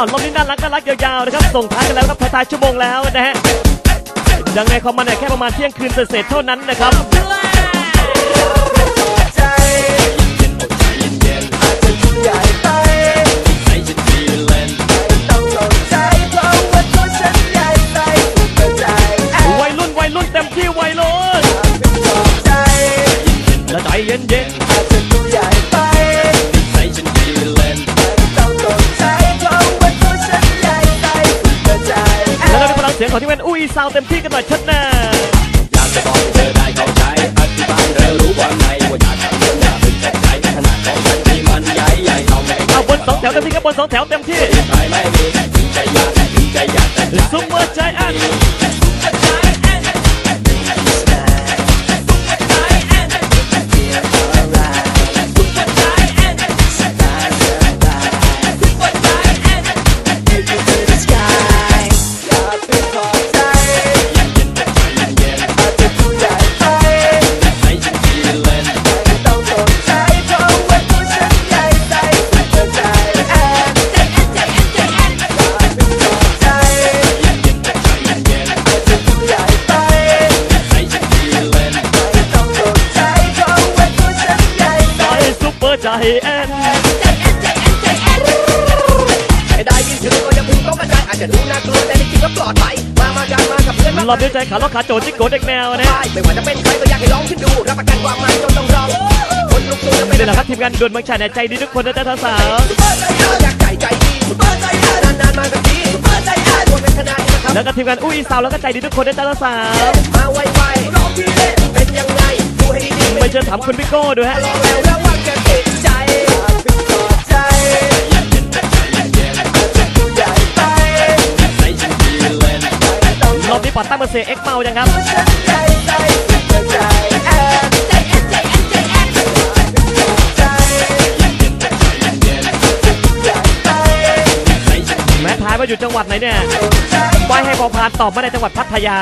อ้าวรอบนี้น่ารักน่ารักยาวๆนะครับ ส่งท้ายกันแล้วครับท้ายๆชั่วโมงแล้วนะฮะ ยังไงคอมมันเนี่ยแค่ประมาณเที่ยงคืนเศษๆเท่านั้นนะครับใจอาจจะดูใหญ่ไปไม่ต้องใจเพราะว่าตัวฉันใหญ่ไปใจอวยรุ่นวัยรุ่นเต็มที่วัยรุ่นเป็นตกใจและใจเย็น ซาวเต็มที่กันหน่อยชัดหน้าอยากจะบอกให้เธอได้เข้าใจอธิบายเธอรู้ความในว่าอยากทำเรื่องน่าเป็นใจใจขนาดของฉันที่มันใหญ่ใหญ่เท่าไม่เอาบนสองแถวเต็มที่ครับบนสองแถวเต็มที่ใครไม่มีถึงใจอยากถึงใจอยากแต่ใจซุปเปอร์ใจแอน แอนไม่ได้ยินชื่อก็จะพูดก็กระจายอาจจะดูน่ากลัวแต่จริงๆก็ปลอดภัยมามากันมากับเพื่อนมารอบนี้ใจขาล็อกขาโจจิกโกเด็กแนวนะไปไม่ว่าจะเป็นใครก็อยากให้ลองขึ้นดูรับประกันความมันจนต้องลองคนลุกตัวจะเป็นนี่แหละครับทีมงานด่วนเมืองชายเนี่ยใจดีทุกคนนะจ๊ะสาวอยากใจใจดีนานๆมาสักทีรวมเป็นคณะนี้นะครับๆแล้วก็ทีมงานอุ้ยซาวแล้วก็ใจดีทุกคนนะจ๊ะสาวมาไวๆร้องที่เล่นเป็นยังไงดูให้ดีๆๆไปเชิญถามคุณพี่โก้ดูฮะ ลองแล้ว ตั้งมาเสียเอ็กเมายังครับแม้ทายว่าอยู่จังหวัดไหนเนี่ยไว้ให้พอพานตอบมาในจังหวัดพัทยา